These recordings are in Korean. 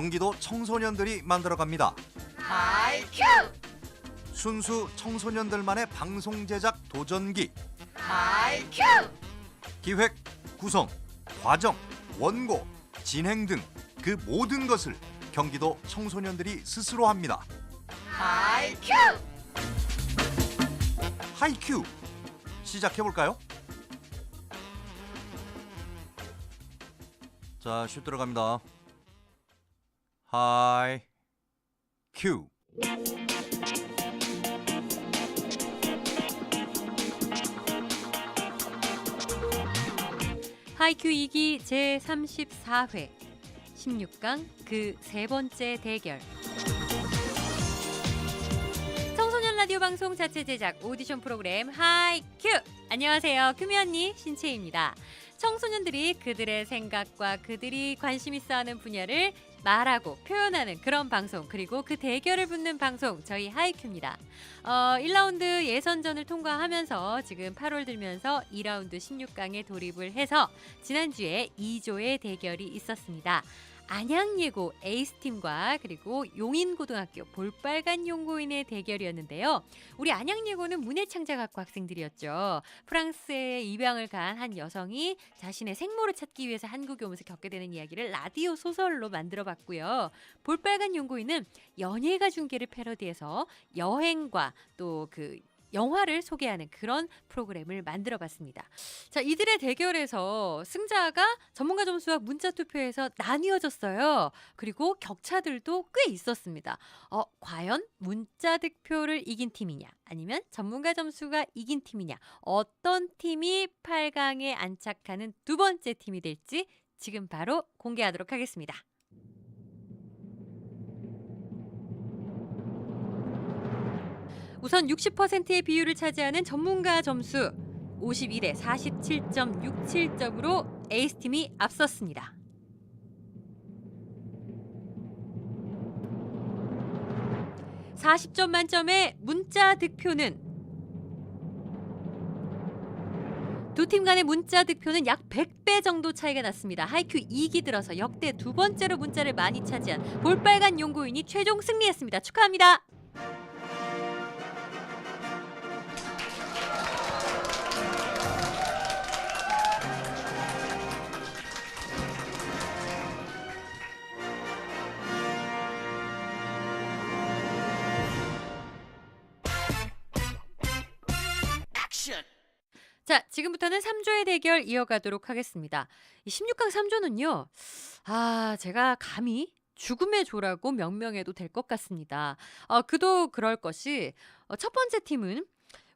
경기도 청소년들이 만들어갑니다. 하이큐 순수 청소년들만의 방송 제작 도전기, 하이큐 기획, 구성, 과정, 원고, 진행 등 그 모든 것을 경기도 청소년들이 스스로 합니다. 하이큐 하이큐 시작해 볼까요? 자, 슛 들어갑니다. 하이 큐. 하이큐 2기 제34회. 16강 그 세 번째 대결. 청소년 라디오 방송 자체 제작 오디션 프로그램 하이큐 안녕하세요. 큐미 언니 신채입니다. 청소년들이 그들의 생각과 그들이 관심 있어 하는 분야를 말하고 표현하는 그런 방송 그리고 그 대결을 붙는 방송 저희 하이큐입니다 어, 1라운드 예선전을 통과하면서 지금 8월 들면서 2라운드 16강에 돌입을 해서 지난주에 2조의 대결이 있었습니다. 안양예고 에이스팀과 그리고 용인고등학교 볼빨간 용고인의 대결이었는데요. 우리 안양예고는 문해창작학과 학생들이었죠. 프랑스에 입양을 간 한 여성이 자신의 생모를 찾기 위해서 한국에 오면서 겪게 되는 이야기를 라디오 소설로 만들어 봤고요. 볼빨간 용고인은 연예가 중계를 패러디해서 여행과 또 그 영화를 소개하는 그런 프로그램을 만들어 봤습니다. 자, 이들의 대결에서 승자가 전문가 점수와 문자 투표에서 나뉘어졌어요. 그리고 격차들도 꽤 있었습니다. 어, 과연 문자 득표를 이긴 팀이냐, 아니면 전문가 점수가 이긴 팀이냐, 어떤 팀이 8강에 안착하는 두 번째 팀이 될지 지금 바로 공개하도록 하겠습니다. 우선 60%의 비율을 차지하는 전문가 점수 51에 47.67점으로 에이스팀이 앞섰습니다. (40점) 만점의 문자 득표는 두 팀 간의 문자 득표는 약 100배 정도 차이가 났습니다. 하이큐 2기 들어서 역대 두 번째로 문자를 많이 차지한 볼빨간 용고인이 최종 승리했습니다. 축하합니다. 자, 지금부터는 3조의 대결 이어가도록 하겠습니다. 이 16강 3조는요. 아, 제가 감히 죽음의 조라고 명명해도 될 것 같습니다. 어, 그도 그럴 것이 어, 첫 번째 팀은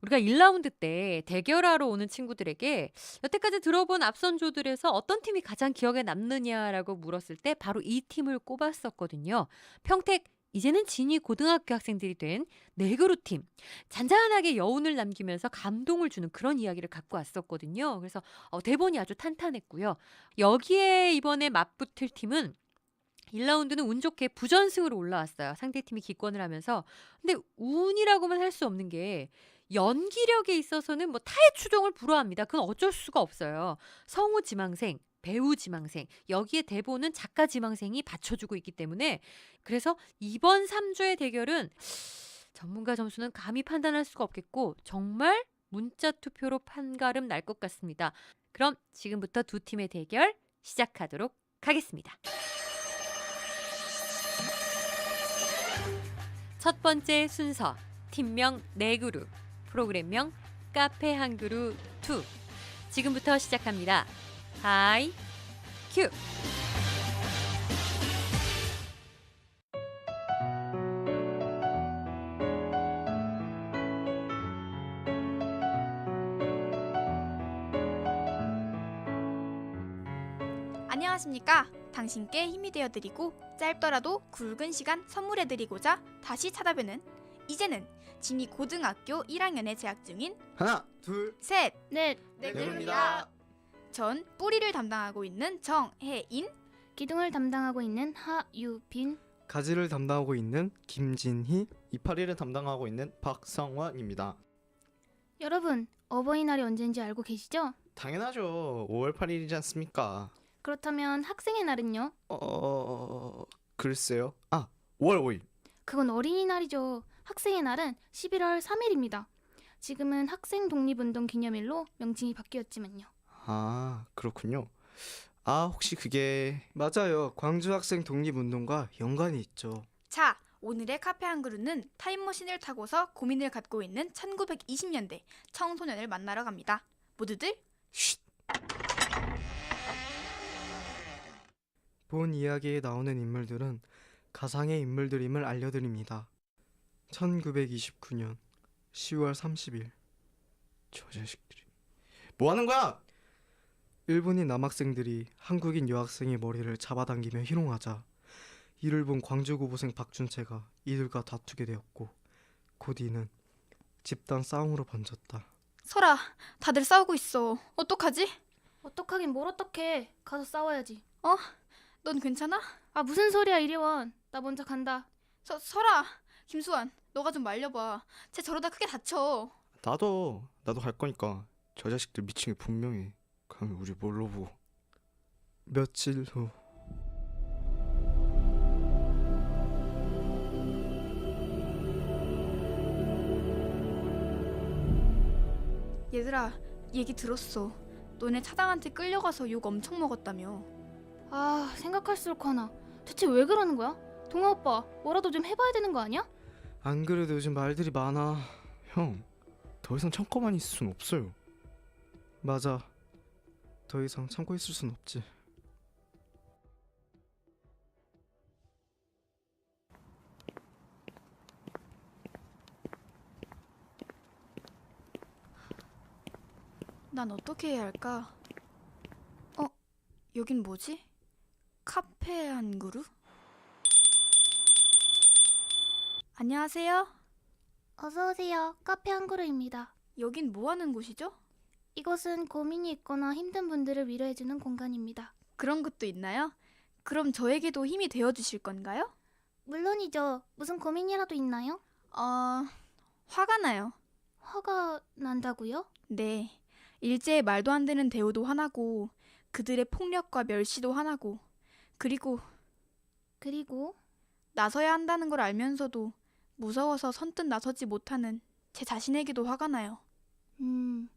우리가 1라운드 때 대결하러 오는 친구들에게 여태까지 들어본 앞선 조들에서 어떤 팀이 가장 기억에 남느냐라고 물었을 때 바로 이 팀을 꼽았었거든요. 평택 이제는 진이 고등학교 학생들이 된 네 그루 팀 잔잔하게 여운을 남기면서 감동을 주는 그런 이야기를 갖고 왔었거든요. 그래서 어, 대본이 아주 탄탄했고요. 여기에 이번에 맞붙을 팀은 1라운드는 운 좋게 부전승으로 올라왔어요. 상대팀이 기권을 하면서. 근데 운이라고만 할 수 없는 게 연기력에 있어서는 뭐 타의 추종을 불허합니다. 그건 어쩔 수가 없어요. 성우 지망생, 배우 지망생, 여기에 대본은 작가 지망생이 받쳐주고 있기 때문에 그래서 이번 3조의 대결은 전문가 점수는 감히 판단할 수가 없겠고 정말 문자 투표로 판가름 날 것 같습니다. 그럼 지금부터 두 팀의 대결 시작하도록 하겠습니다. 첫 번째 순서 팀명 네그루 프로그램명 카페 한그루 2 지금부터 시작합니다. 하이 큐 안녕하십니까. 당신께 힘이 되어드리고 짧더라도 굵은 시간 선물해드리고자 다시 찾아뵈는 이제는 진이 고등학교 1학년에 재학 중인 하나, 둘, 셋, 넷, 네그루입니다. 전 뿌리를 담당하고 있는 정혜인 기둥을 담당하고 있는 하유빈, 가지를 담당하고 있는 김진희, 이파리를 담당하고 있는 박성원입니다. 여러분 어버이날이 언제인지 알고 계시죠? 당연하죠. 5월 8일이지 않습니까? 그렇다면 학생의 날은요? 어, 글쎄요. 아, 5월 5일. 그건 어린이날이죠. 학생의 날은 11월 3일입니다. 지금은 학생 독립운동 기념일로 명칭이 바뀌었지만요. 아, 그렇군요. 아, 혹시 그게 맞아요. 광주 학생 독립운동과 연관이 있죠. 자, 오늘의 카페 한 그루는 타임머신을 타고서 고민을 갖고 있는 1920년대 청소년을 만나러 갑니다. 모두들 쉿. 본 이야기에 나오는 인물들은 가상의 인물들임을 알려드립니다. 1929년 10월 30일 저 자식들이 뭐 하는 거야? 일본인 남학생들이 한국인 여학생의 머리를 잡아당기며 희롱하자 이를 본 광주 고고생 박준채가 이들과 다투게 되었고 곧 이는 집단 싸움으로 번졌다. 설아, 다들 싸우고 있어. 어떡하지? 어떡하긴 뭘 어떡해. 가서 싸워야지. 넌 괜찮아? 아 무슨 소리야 이리원. 나 먼저 간다. 서, 설아, 김수환, 너가 좀 말려봐. 쟤 저러다 크게 다쳐. 나도 나도 갈 거니까 저 자식들 미친 게 분명해. 그러면 우리 뭘로 보고? 며칠 후 얘들아, 얘기 들었어. 너네 차장한테 끌려가서 욕 엄청 먹었다며. 아 생각할수록 화나. 대체 왜 그러는 거야? 동아 오빠 뭐라도 좀 해봐야 되는 거 아니야? 안 그래도 요즘 말들이 많아. 형, 더 이상 참고만 있을 순 없어요. 맞아. 더 이상 참고 있을 순 없지. 난 어떻게 해야 할까? 어, 여긴 뭐지? 카페 한 그루? 안녕하세요. 어서 오세요. 카페 한 그루입니다. 여긴 뭐 하는 곳이죠? 이곳은 고민이 있거나 힘든 분들을 위로해주는 공간입니다. 그런 것도 있나요? 그럼 저에게도 힘이 되어 주실 건가요? 물론이죠. 무슨 고민이라도 있나요? 어, 화가 나요. 화가 난다고요? 네. 일제의 말도 안 되는 대우도 화나고 그들의 폭력과 멸시도 화나고 그리고 그리고 나서야 한다는 걸 알면서도 무서워서 선뜻 나서지 못하는 제 자신에게도 화가 나요. 음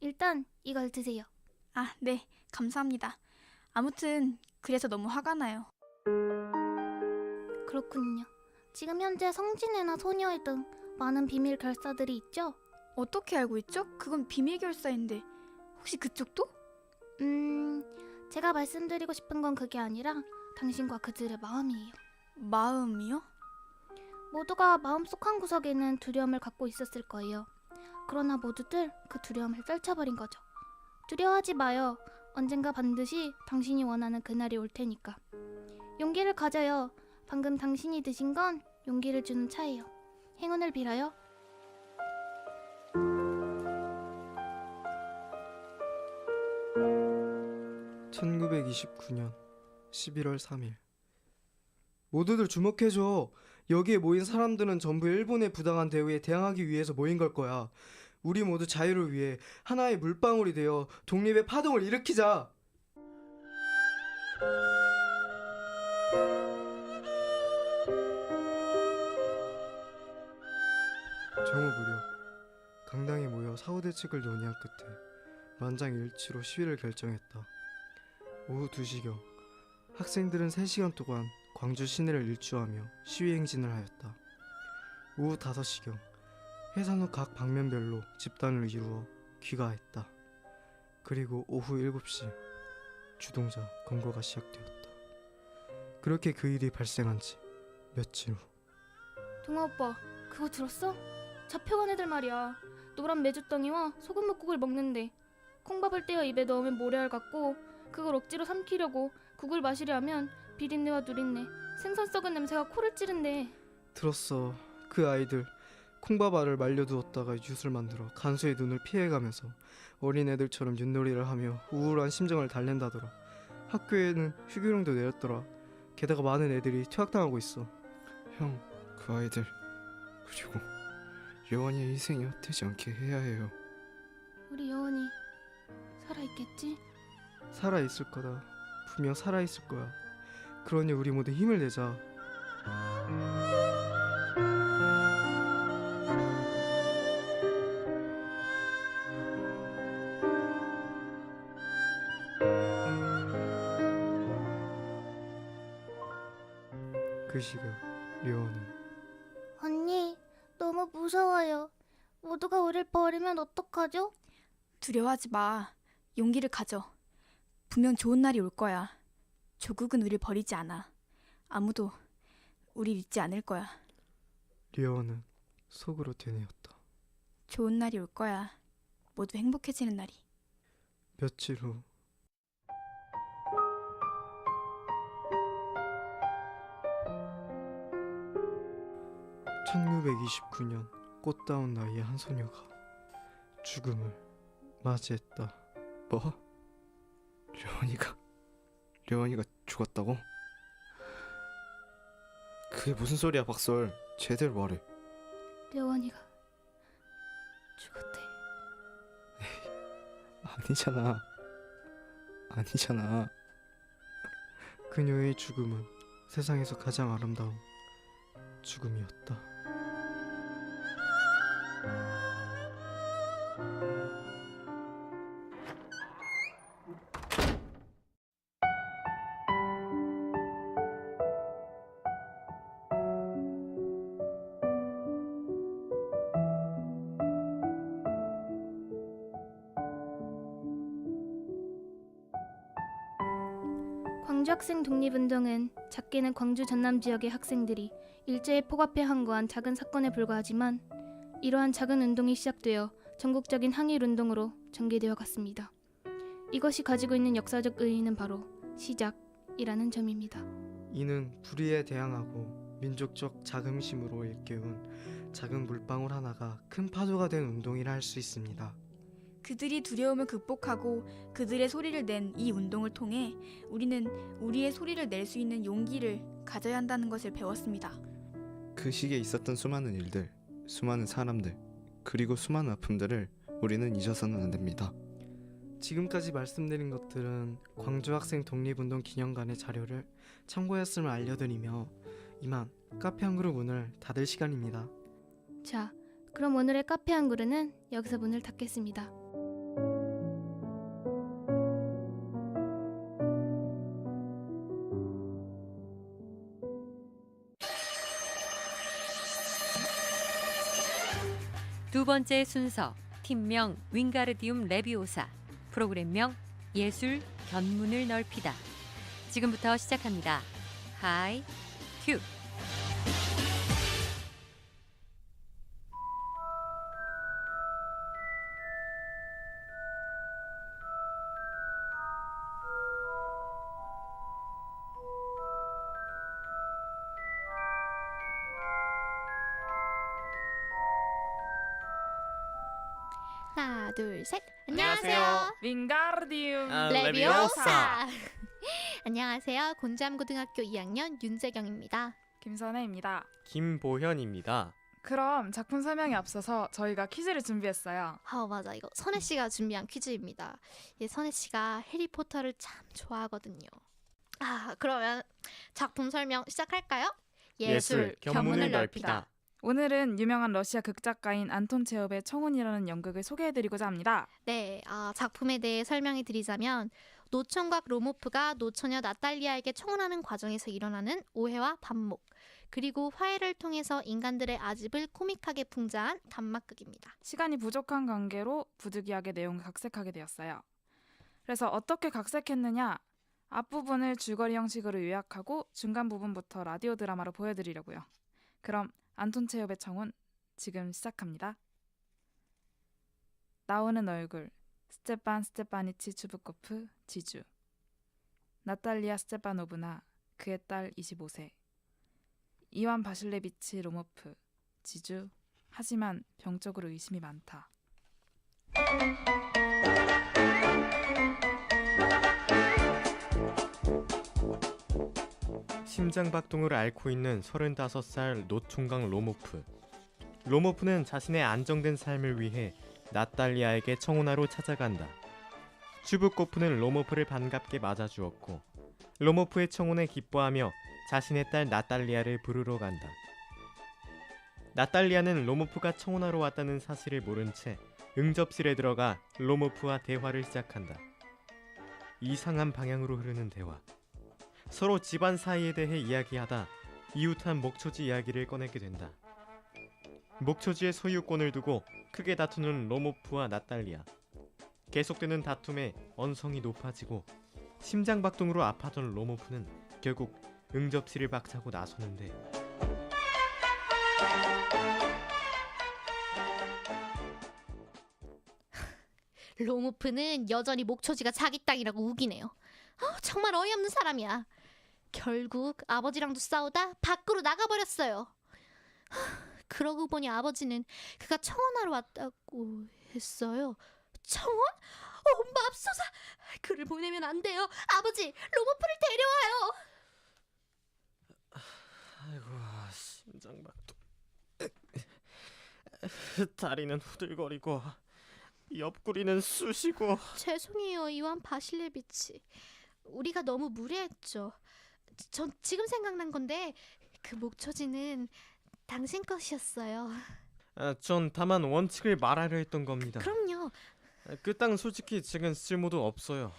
일단 이걸 드세요. 아, 네. 감사합니다. 아무튼 그래서 너무 화가 나요. 그렇군요. 지금 현재 성진애나 소녀애 등 많은 비밀 결사들이 있죠? 어떻게 알고 있죠? 그건 비밀 결사인데 혹시 그쪽도? 음, 제가 말씀드리고 싶은 건 그게 아니라 당신과 그들의 마음이에요. 마음이요? 모두가 마음속 한 구석에는 두려움을 갖고 있었을 거예요. 그러나 모두들 그 두려움을 떨쳐버린 거죠. 두려워하지 마요. 언젠가 반드시 당신이 원하는 그날이 올 테니까. 용기를 가져요. 방금 당신이 드신 건 용기를 주는 차예요. 행운을 빌어요. 1929년 11월 3일 모두들 주목해줘 여기에 모인 사람들은 전부 일본의 부당한 대우에 대항하기 위해서 모인 걸 거야 우리 모두 자유를 위해 하나의 물방울이 되어 독립의 파동을 일으키자 정오 무렵 강당에 모여 사후 대책을 논의한 끝에 만장일치로 시위를 결정했다. 오후 2시경 학생들은 3시간 동안 광주 시내를 일주하며 시위 행진을 하였다. 오후 5시경 해산 후 각 방면별로 집단을 이루어 귀가했다. 그리고 오후 7시 주동자 검거가 시작되었다. 그렇게 그 일이 발생한 지 며칠 후 동아 오빠, 그거 들었어? 잡혀간 애들 말이야. 노란 메주덩이와 소금 묵국을 먹는데 콩밥을 떼어 입에 넣으면 모래알 같고 그걸 억지로 삼키려고 국을 마시려 하면 비린내와 누린내, 생선 썩은 냄새가 코를 찌른대. 들었어. 그 아이들 콩밥알을 말려두었다가 윷을 만들어 간수의 눈을 피해가면서 어린애들처럼 윷놀이를 하며 우울한 심정을 달랜다더라. 학교에는 휴교령도 내렸더라. 게다가 많은 애들이 퇴학당하고 있어. 형, 그 아이들 그리고 여원이의 희생이 헛되지 않게 해야 해요. 우리 여원이 살아있겠지? 살아 있을 거다. 분명 살아 있을 거야. 그러니 우리 모두 힘을 내자. 그 시각 류어는 언니, 너무 무서워요. 모두가 우릴 버리면 어떡하죠? 두려워하지 마. 용기를 가져. 분명 좋은 날이 올 거야. 조국은 우릴 버리지 않아. 아무도 우릴 잊지 않을 거야. 류어는 속으로 되뇌었다. 좋은 날이 올 거야. 모두 행복해지는 날이. 며칠 후 1929년 꽃다운 나이의 한 소녀가 죽음을 맞이했다. 뭐? 려원이가 려원이가 죽었다고? 그게 무슨 소리야 박솔 제대로 말해 려원이가 죽었대. 아니잖아 아니잖아 그녀의 죽음은 세상에서 가장 아름다운 죽음이었다. 작게는 광주 전남 지역의 학생들이 일제에 폭압해 항거한 작은 사건에 불과하지만 이러한 작은 운동이 시작되어 전국적인 항일 운동으로 전개되어 갔습니다. 이것이 가지고 있는 역사적 의의는 바로 시작이라는 점입니다. 이는 불의에 대항하고 민족적 자긍심으로 일깨운 작은 물방울 하나가 큰 파도가 된 운동이라 할 수 있습니다. 그들이 두려움을 극복하고 그들의 소리를 낸 이 운동을 통해 우리는 우리의 소리를 낼 수 있는 용기를 가져야 한다는 것을 배웠습니다. 그 시기에 있었던 수많은 일들 수많은 사람들 그리고 수많은 아픔들을 우리는 잊어서는 안 됩니다 지금까지 말씀드린 것들은 광주 학생 독립운동 기념관의 자료를 참고했음을 알려드리며 이만 카페 한 그룹 문을 닫을 시간입니다. 자, 그럼 오늘의 카페 한 그루는 여기서 문을 닫겠습니다. 번째 순서 팀명 윙가르디움 레비오사 프로그램명 예술 견문을 넓히다. 지금부터 시작합니다. 하이 큐 하나, 둘, 셋. 윙가르디움 아, 레비오사. 안녕하세요. 곤잠고등학교 2학년 윤재경입니다. 김선혜입니다. 김보현입니다. 그럼 작품 설명에 앞서서 저희가 퀴즈를 준비했어요. 아 맞아 이거 선혜 씨가 준비한 퀴즈입니다. 예, 선혜 씨가 해리포터를 참 좋아하거든요. 아 그러면 작품 설명 시작할까요? 예술 견문을 넓히다. 오늘은 유명한 러시아 극작가인 안톤 체홉의 청혼이라는 연극을 소개해드리고자 합니다. 네, 아, 작품에 대해 설명해 드리자면 노총각 로모프가 노처녀 나탈리아에게 청혼하는 과정에서 일어나는 오해와 반목 그리고 화해를 통해서 인간들의 아집을 코믹하게 풍자한 단막극입니다. 시간이 부족한 관계로 부득이하게 내용을 각색하게 되었어요. 그래서 어떻게 각색했느냐? 앞부분을 줄거리 형식으로 요약하고 중간 부분부터 라디오 드라마로 보여드리려고요. 그럼 안톤 체홉의 청혼 지금 시작합니다. 나오는 얼굴 스테판 스테파니치 추브코프 지주 나탈리아 스테파노브나 그의 딸 25세 이완 바실레비치 로모프 지주 하지만 병적으로 의심이 많다. 심장박동을 앓고 있는 35살 노총각 로모프. 로모프는 자신의 안정된 삶을 위해 나탈리아에게 청혼하러 찾아간다. 슈브코프는 로모프를 반갑게 맞아주었고 로모프의 청혼에 기뻐하며 자신의 딸 나탈리아를 부르러 간다. 나탈리아는 로모프가 청혼하러 왔다는 사실을 모른 채 응접실에 들어가 로모프와 대화를 시작한다. 이상한 방향으로 흐르는 대화. 서로 집안 사이에 대해 이야기하다 이웃한 목초지 이야기를 꺼내게 된다. 목초지의 소유권을 두고 크게 다투는 로모프와 나탈리아. 계속되는 다툼에 언성이 높아지고 심장박동으로 아파던 로모프는 결국 응접실을 박차고 나서는데 로모프는 여전히 목초지가 자기 땅이라고 우기네요. 아, 정말 어이없는 사람이야. 결국 아버지랑도 싸우다 밖으로 나가버렸어요. 하, 그러고 보니 아버지는 그가 청혼하러 왔다고 했어요. 청혼? 어, 맙소사! 그를 보내면 안 돼요. 아버지, 로모프를 데려와요. 아이고 심장박동 다리는 후들거리고 옆구리는 쑤시고 죄송해요, 이완 바실레비치. 우리가 너무 무례했죠. 전 지금 생각난 건데 그 목초지는 당신 것이었어요. 아, 전 다만 원칙을 말하려 했던 겁니다 그럼요. 그 땅 솔직히 지금 쓸모도 없어요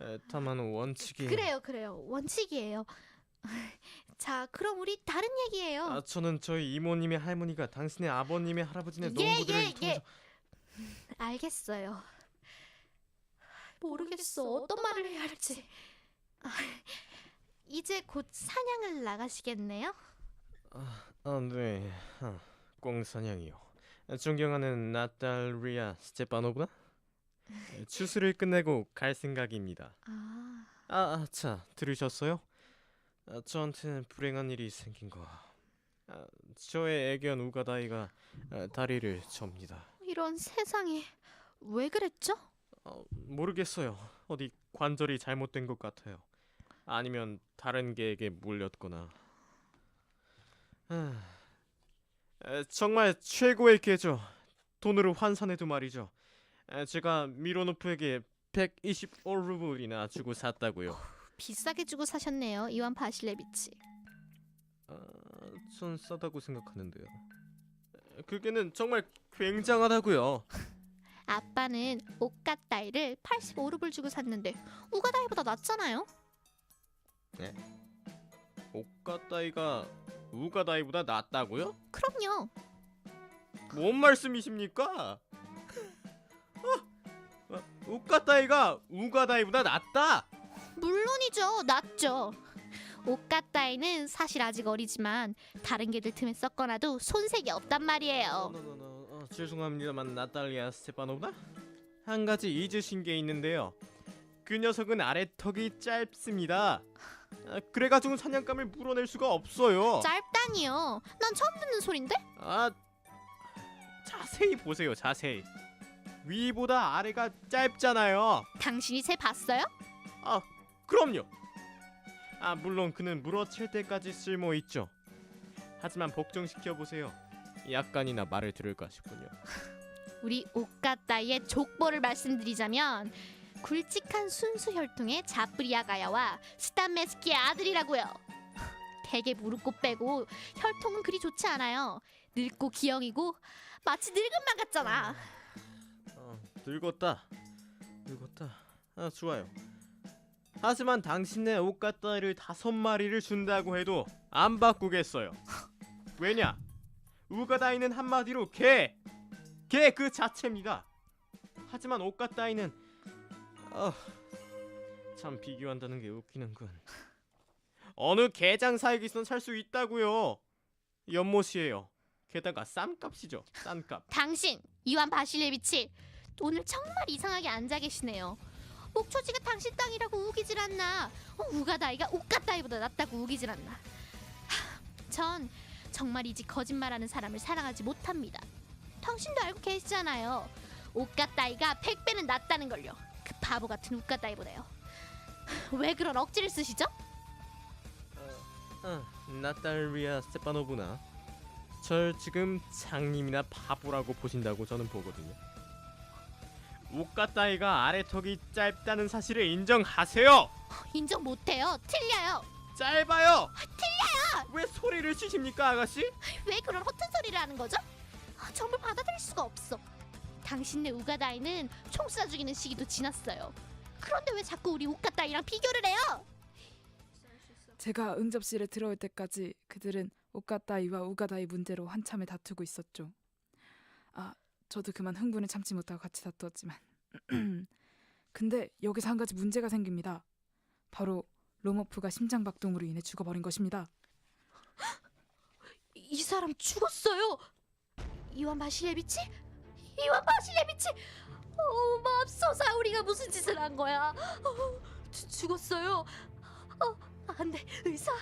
에, 다만 원칙이 그래요, 그래요. 원칙이에요. 자, 그럼 우리 다른 얘기예요. 아, 저는 저희 이모님의 할머니가 당신의 아버님의 할아버지의 예, 농부들을 예, 통해서 알겠어요. 모르겠어. 어떤 말을 해야 할지. 아, 이제 곧 사냥을 나가시겠네요? 아, 네. 아, 꽁사냥이요. 존경하는 나탈리아 스테파노브나? 추수를 끝내고 갈 생각입니다. 아, 아, 아, 자, 들으셨어요? 아, 저한테는 불행한 일이 생긴 거. 아, 저의 애견 우가다이가 아, 다리를 접니다. 이런 세상에 왜 그랬죠? 어, 모르겠어요. 어디 관절이 잘못된 것 같아요. 아니면 다른 개에게 물렸거나. 아, 에, 정말 최고의 개죠. 돈으로 환산해도 말이죠. 에, 제가 미로노프에게 125루블이나 주고 샀다고요. 비싸게 주고 사셨네요, 이완 바실레비치. 아, 전 싸다고 생각하는데요. 에, 그게는 정말 굉장하다고요. 아빠는 오까따이를 85루블 주고 샀는데 우가다이보다 낫잖아요. 오까다이가 우가다이보다 낫다고요? 그럼요. 뭔 말씀이십니까? 어? 어, 우까다이가 우가다이보다 낫다. 물론이죠. 낫죠. 오까따이는 사실 아직 어리지만 다른 개들 틈에 섞어놔도 손색이 없단 말이에요. 어, 어, 죄송합니다만 나탈리아 스테파노브나 한 가지 잊으신 게 있는데요. 그 녀석은 아래 턱이 짧습니다. 아, 그래가지고 사냥감을 물어낼 수가 없어요. 짧다니요. 난 처음 듣는 소린데? 아 자세히 보세요. 자세히 위보다 아래가 짧잖아요. 당신이 새 봤어요? 아 그럼요. 아 물론 그는 물어칠 때까지 쓸모 있죠. 하지만 복종시켜 보세요. 약간이나 말을 들을까 싶군요. 우리 오까따이의 족보를 말씀드리자면 굵직한 순수 혈통의 자프리아 가야와 스탄메스키의 아들이라고요. 대개 무릎고 빼고 혈통은 그리 좋지 않아요. 늙고 기형이고 마치 늙은만 같잖아. 어, 늙었다. 늙었다. 아 좋아요. 하지만 당신의 옷가따를 다섯 마리를 준다고 해도 안 바꾸겠어요. 왜냐? 우가다이는 한마디로 개, 개 그 자체입니다. 하지만 옷가따이는 아, 참 비교한다는 게 웃기는군. 어느 개장사에게선 살 수 있다고요. 연못이에요. 게다가 쌈값이죠. 싼값. 당신 이완 바실레비치 오늘 정말 이상하게 앉아 계시네요. 목초지가 당신 땅이라고 우기질 않나? 어, 우가다이가 옥가다이보다 낫다고 우기질 않나? 하, 전 정말 이지 거짓말하는 사람을 사랑하지 못합니다. 당신도 알고 계시잖아요. 옥가다이가 100배는 낫다는 걸요. 그 바보 같은 옥가다이보다요. 하, 왜 그런 억지를 쓰시죠? 아, 나탈리아 스테파노브나 절 지금 장님이나 바보라고 보신다고 저는 보거든요. 옷가따이가 아래 턱이 짧다는 사실을 인정하세요. 인정 못해요. 틀려요. 짧아요. 틀려요. 왜 소리를 치십니까, 아가씨? 왜 그런 허튼 소리를 하는 거죠? 아, 정말 받아들일 수가 없어. 당신네 우가다이는 총 쏴 죽이는 시기도 지났어요. 그런데 왜 자꾸 우리 우가다이랑 비교를 해요? 제가 응접실에 들어올 때까지 그들은 오까따이와 우가다이 문제로 한참을 다투고 있었죠. 아, 저도 그만 흥분을 참지 못하고 같이 다투었지만. 근데 여기서 한 가지 문제가 생깁니다. 바로 로모프가 심장박동으로 인해 죽어버린 것입니다. 이, 이 사람 죽었어요. 이완 바실레비치? 이완 바실레비치? 어, 맙소사 우리가 무슨 짓을 한 거야? 어, 주, 죽었어요. 어, 안 돼. 의사.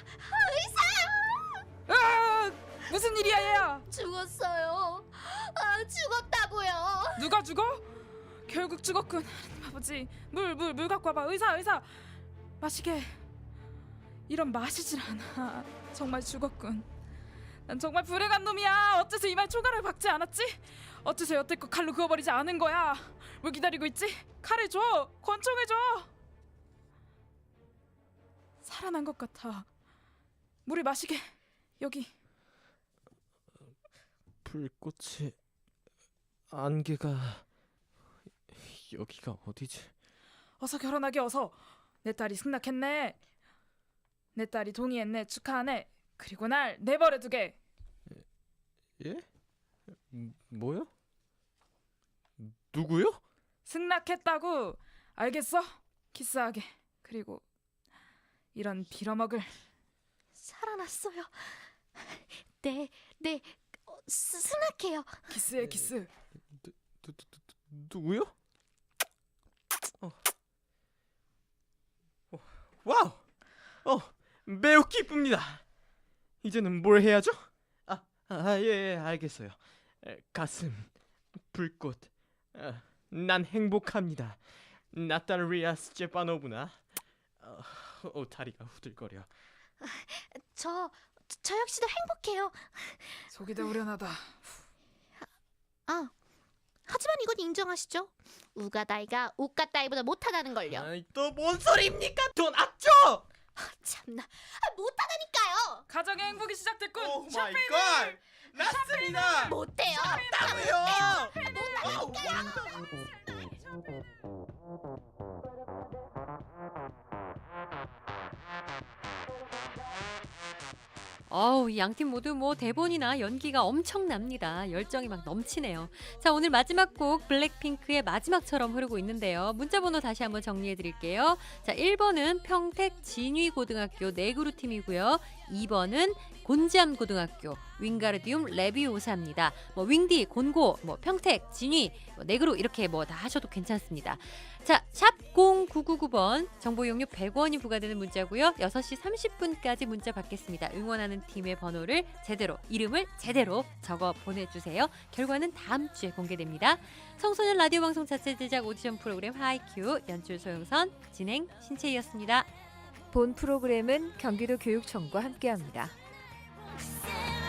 아! 무슨 일이야, 얘야? 죽었어요. 아, 죽었다고요. 누가 죽어? 결국 죽었군. 아버지, 물, 물, 물 갖고 와봐. 의사, 의사. 마시게. 이런 마시질 않아. 정말 죽었군. 난 정말 불행한 놈이야. 어째서 이 말 초가를 박지 않았지? 어째서 여태껏 칼로 그어버리지 않은 거야? 뭘 기다리고 있지? 칼을 줘. 권총을 줘. 살아난 것 같아. 물을 마시게. 여기. 불꽃의 안개가 여기가 어디지? 어서 결혼하게 어서 내 딸이 승낙했네 내 딸이 동의했네 축하하네 그리고 날 내버려 두게 예? 음, 뭐요? 누구요? 승낙했다고 알겠어 키스하게 그리고 이런 빌어먹을 살아났어요. 네, 네. 어, 스, 스낙해요. 키스해 키스 누, 누, 누, 누구요? 어. 어, 와우! 어, 매우 기쁩니다. 이제는 뭘 해야죠? 아, 아, 예, 예, 알겠어요. 에, 가슴, 불꽃. 아, 난 행복합니다. 나탈리아 스제파노브나. 어, 어, 다리가 후들거려. 저, 저 역시도 행복해요. 속이 다 우려나다 아, 하지만 이건 인정하시죠? 우가다이가 우가다이보다 못하다는 걸요. 아이, 또뭔 소리입니까? 돈 아껴! 참나, 아, 못하다니까요. 가정의 행복이 시작됐군 오 마이! 갓! 맞습니다! 못해요. 따고요! 어우, 양팀 모두 뭐 대본이나 연기가 엄청납니다. 열정이 막 넘치네요. 자, 오늘 마지막 곡 블랙핑크의 마지막처럼 흐르고 있는데요. 문자 번호 다시 한번 정리해 드릴게요. 자, 1번은 평택 진위 고등학교 네그루 팀이고요. 2번은 곤지암 고등학교 윙가르디움 레비오사입니다. 뭐 윙디, 곤고, 뭐 평택, 진위, 뭐 네그루 이렇게 뭐 다 하셔도 괜찮습니다. 자, 샵 0999번 정보 용료 100원이 부과되는 문자고요. 6시 30분까지 문자 받겠습니다. 응원하는 팀의 번호를 제대로 이름을 제대로 적어 보내 주세요. 결과는 다음 주에 공개됩니다. 청소년 라디오 방송 자체 제작 오디션 프로그램 하이큐 연출 소영선 진행 신채희였습니다. 본 프로그램은 경기도 교육청과 함께합니다. Yourself